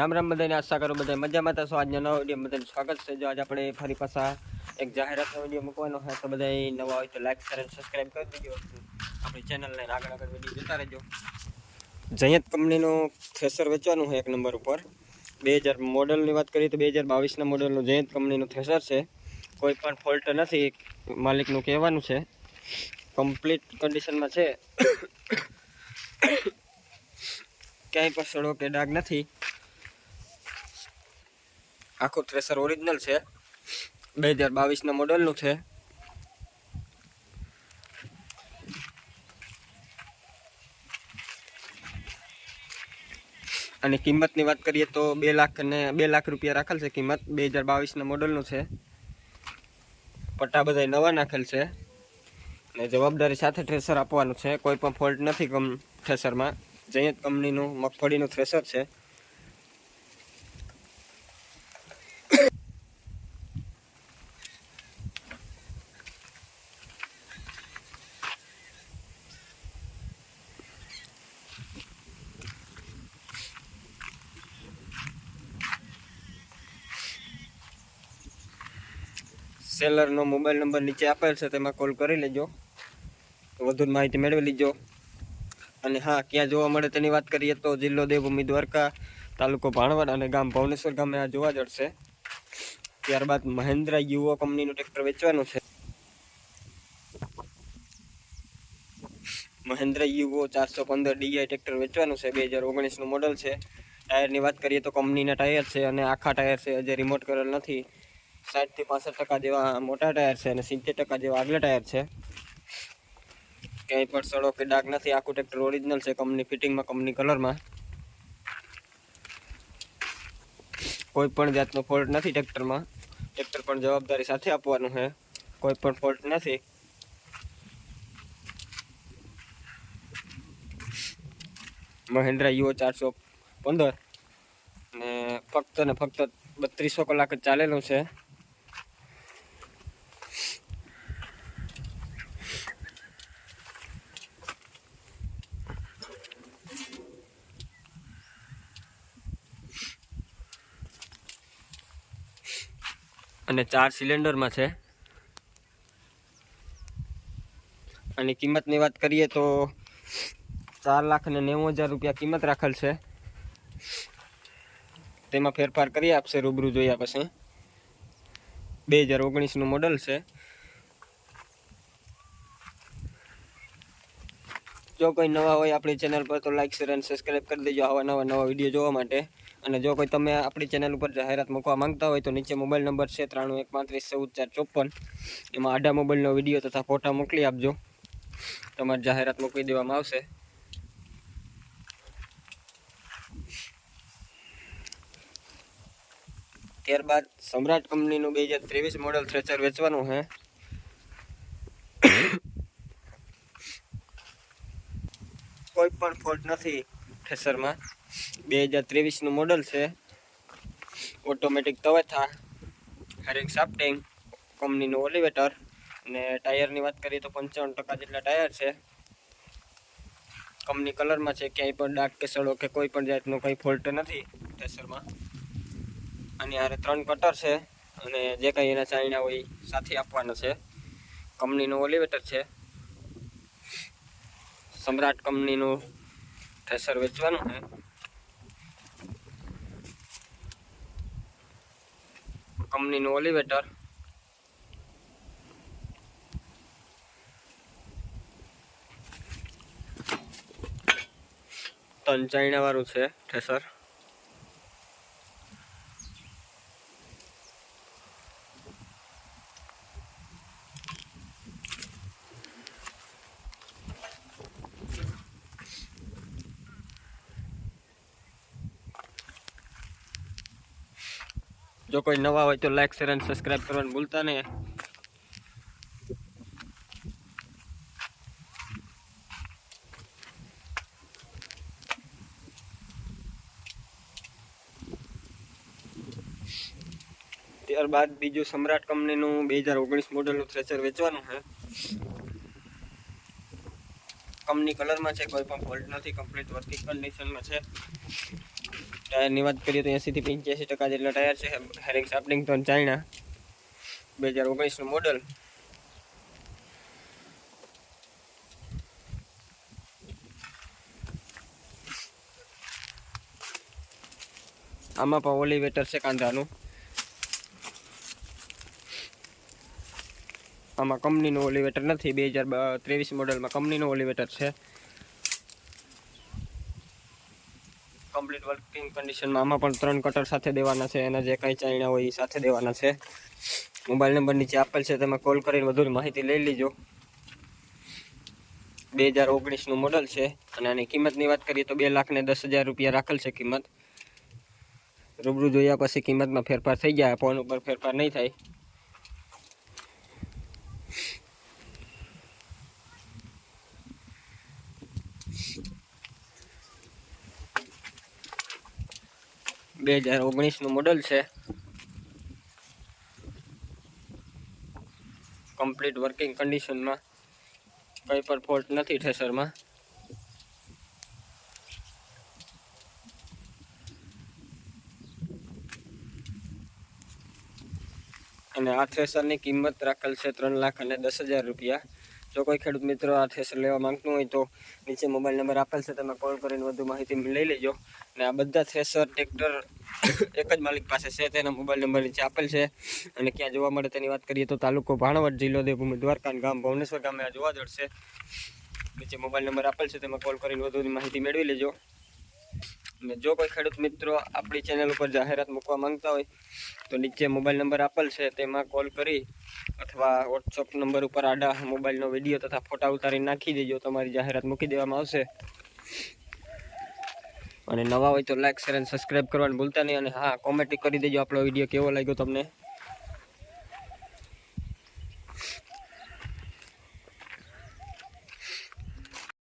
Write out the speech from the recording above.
રામ રામ બધાને, આશા કરું બધા મજામાં થશો આજના નવો વીડિયો બધાને સ્વાગત છે. જો આજે આપણે ફરી પાછા એક જાહેરાતનો વીડિયો મૂકવાનો હોય તો બધા નવા હોય તો લાઈક શેર સબસ્ક્રાઈબ કરી દેજો. આપણી ચેનલને આગળ આગળ વીડિયો જોતા રહેજો. જયંત કંપનીનું થ્રેસર વેચવાનું છે એક નંબર ઉપર. બે હજાર મોડલની વાત કરીએ તો બે હજાર બાવીસના મોડલનું જયંત કંપનીનું થ્રેસર છે. કોઈ પણ ફોલ્ટ નથી, માલિકનું કહેવાનું છે. કમ્પ્લીટ કન્ડિશનમાં છે. ક્યાંય પણ સડો કે ડાઘ નથી. આખું થ્રેસર ઓરિજિનલ છે. બે હજાર બાવીસના મોડલનું છે. અને કિંમતની વાત કરીએ તો બે લાખ ને બે લાખ રૂપિયા રાખેલ છે કિંમત. બે હજાર બાવીસના મોડલનું છે. પટ્ટા બધા નવા નાખેલ છે. અને જવાબદારી સાથે થ્રેસર આપવાનું છે. કોઈ પણ ફોલ્ટ નથી કમ થ્રેસરમાં જયંત કંપનીનું મગફળીનું થ્રેસર છે. સેલરનો મોબાઈલ નંબર નીચે આપેલ છે, તેમાં કોલ કરી લેજો. વધુ માહિતી મેળવી લીજો. અને હા, ક્યાં જોવા મળે તેની વાત કરીએ તો જિલ્લો દેવભૂમિ દ્વારકા તાલુકો ભાણવડ અને ગામ ભવનેશ્વર ગામે આ જોવા જડશે. ત્યારબાદ મહેન્દ્રા યુવો કંપનીનું ટ્રેક્ટર વેચવાનું છે. મહેન્દ્ર યુવો ચારસો પંદર ડીઆઈ ટ્રેક્ટર વેચવાનું છે, બે હજાર ઓગણીસનું મોડલ છે. ટાયરની વાત કરીએ તો કંપનીના ટાયર છે અને આખા ટાયર છે, હજી રિમોટ કરેલ નથી. સાઠથી પાસઠ ટકા જેવા મોટા ટાયર છે અને સિત્તેર ટકા જેવા આગલા ટાયર છે. ક્યાંય પણ સડો કે ડાઘ નથી, આખું ટ્રેક્ટર ઓરિજિનલ છે કંપની ફિટિંગમાં કંપની કલરમાં કોઈ પણ જાતનો ફોલ્ટ નથી ટ્રેક્ટરમાં ટ્રેક્ટર પણ જવાબદારી સાથે આપવાનું છે. કોઈ પણ ફોલ્ટ નથી. મહેન્દ્રા યુઓ ચારસો પંદર ને ફક્ત ને ફક્ત બત્રીસો કલાક જ ચાલેલું છે. અને ચાર સિલિન્ડરમાં છે. અને કિંમતની વાત કરીએ તો ચાર લાખ અને નેવું હજાર રૂપિયા કિંમત રાખેલ છે. તેમાં ફેરફાર કરી આપશે, રૂબરૂ જોયા પછી બે હજાર ઓગણીસનું મોડલ છે. જો કોઈ નવા હોય આપણી ચેનલ પર તો લાઈક શેર અને સબસ્ક્રાઈબ કરી દેજો આવા નવા નવા વીડિયો જોવા માટે. અને જો કોઈ તમે આપણી ચેનલ ઉપર જાહેરાત મૂકવા માંગતા હોય તો નીચે મોબાઈલ નંબર છે ત્રાણું એક પાંત્રીસ ચૌદ ચાર ચોપન. એમાં આડા મોબાઈલનો વીડિયો તથા ફોટા મોકલી આપજો. તમારી જાહેરાત મૂકી દેવામાં આવશે. ત્યારબાદ સમ્રાટ કંપનીનું બે હજાર ત્રેવીસ મોડલ થ્રેચર વેચવાનું છે. કોઈ પણ ફોલ્ટ નથી થ્રેસરમાં બે હજાર ત્રેવીસનું મોડલ છે. ઓટોમેટિક તવેથા હરેક સાફ્ટિંગ કંપનીનું ઓલિવેટર અને ટાયરની વાત કરીએ તો પંચાવન ટકા જેટલા ટાયર છે. કંપની કલરમાં છે ક્યાંય પણ ડાર્ક કે સડો કે કોઈ પણ જાતનો કંઈ ફોલ્ટ નથી ટેસરમાં અને આરે ત્રણ કટર છે અને જે કંઈ એના ચાઇના હોય સાથે આપવાનો છે. કંપનીનું ઓલિવેટર છે. સમ્રાટ કંપનીનું થ્રેસર વેચવાનું છે. કંપનીનું ઓલિવેટર ત્રણ ચાઇના વાળું છે થ્રેસર જો કોઈ નવા હોય તો લાઈક શેર અને સબસ્ક્રાઈબ કરવાનું ભૂલતા નહીં. ત્યારબાદ બીજું સમ્રાટ કંપનીનું બે હજાર ઓગણીસ મોડલનું થ્રેચર વેચવાનું છે. કંપની કલરમાં છે, કોઈ પણ ફોલ્ટ નથી કમ્પ્લીટ વર્કિંગ કન્ડિશનમાં છે. ટાયરની વાત કરીએ તો એંસીથી પંચ્યાસી ટકા જેટલા ટાયર છે હેરિંગ સાપલિંગટોન ચાઇના બે હજાર ઓગણીસનું મોડલ આમાં પણ ઓલિવેટર છે કાંધાનું. આમાં કંપનીનું ઓલિવેટર નથી બે હજાર ત્રેવીસ મોડલમાં કંપનીનું ઓલિવેટર છે. કમ્પ્લીટ વર્કિંગ કન્ડિશનમાં આમાં પણ ત્રણ કટર સાથે દેવાના છે. એના જે કાંઈ ચાઇના હોય એ સાથે દેવાના છે. મોબાઈલ નંબર નીચે આપેલ છે. તમે કોલ કરીને વધુ માહિતી લઈ લીજો. બે હજાર ઓગણીસનું મોડલ છે અને આની કિંમતની વાત કરીએ તો બે લાખ ને દસ હજાર રૂપિયા રાખેલ છે કિંમત. રૂબરૂ જોયા પછી કિંમતમાં ફેરફાર થઈ જાય ફોન ઉપર ફેરફાર નહીં થાય. બે હજાર ઓગણીસનું મોડલ છે. કમ્પ્લીટ વર્કિંગ કન્ડિશનમાં કંઈ પણ ફોલ્ટ નથી ઠેસરમાં અને આ થ્રેસરની કિંમત રાખેલ છે ત્રણ લાખ અને દસ હજાર રૂપિયા. જો કોઈ ખેડૂત મિત્રો આ થ્રેસર લેવા માંગતું હોય તો નીચે મોબાઈલ નંબર આપેલ છે, તમે કોલ કરીને વધુ માહિતી લઈ લેજો. અને આ બધા થ્રેસર ટ્રેક્ટર એક જ માલિક પાસે છે, તેના મોબાઈલ નંબર નીચે આપેલ છે. અને ક્યાં જોવા મળે તેની વાત કરીએ તો તાલુકો ભાણવડ જિલ્લો દેવભૂમિ દ્વારકા ગામ ભુવનેશ્વર ગામે આ જોવા જડશે નીચે મોબાઈલ નંબર આપેલ છે, તેમાં કોલ કરીને વધુ માહિતી મેળવી લેજો. અને જો કોઈ ખેડૂત મિત્રો આપણી ચેનલ ઉપર જાહેરાત મૂકવા માંગતા હોય, તો નીચે મોબાઈલ નંબર આપેલ છે, તેમાં કોલ કરી અથવા વોટ્સઅપ નંબર ઉપર આડા મોબાઈલનો વીડિયો તથા ફોટા ઉતારી નાખી દેજો. તમારી જાહેરાત મૂકી દેવામાં આવશે. અને નવા હોય તો લાઈક શેર અને સબસ્ક્રાઈબ કરવાનું ભૂલતા નહીં. અને હા કોમેન્ટ કરી દેજો આપણો વીડિયો કેવો લાગ્યો તમને.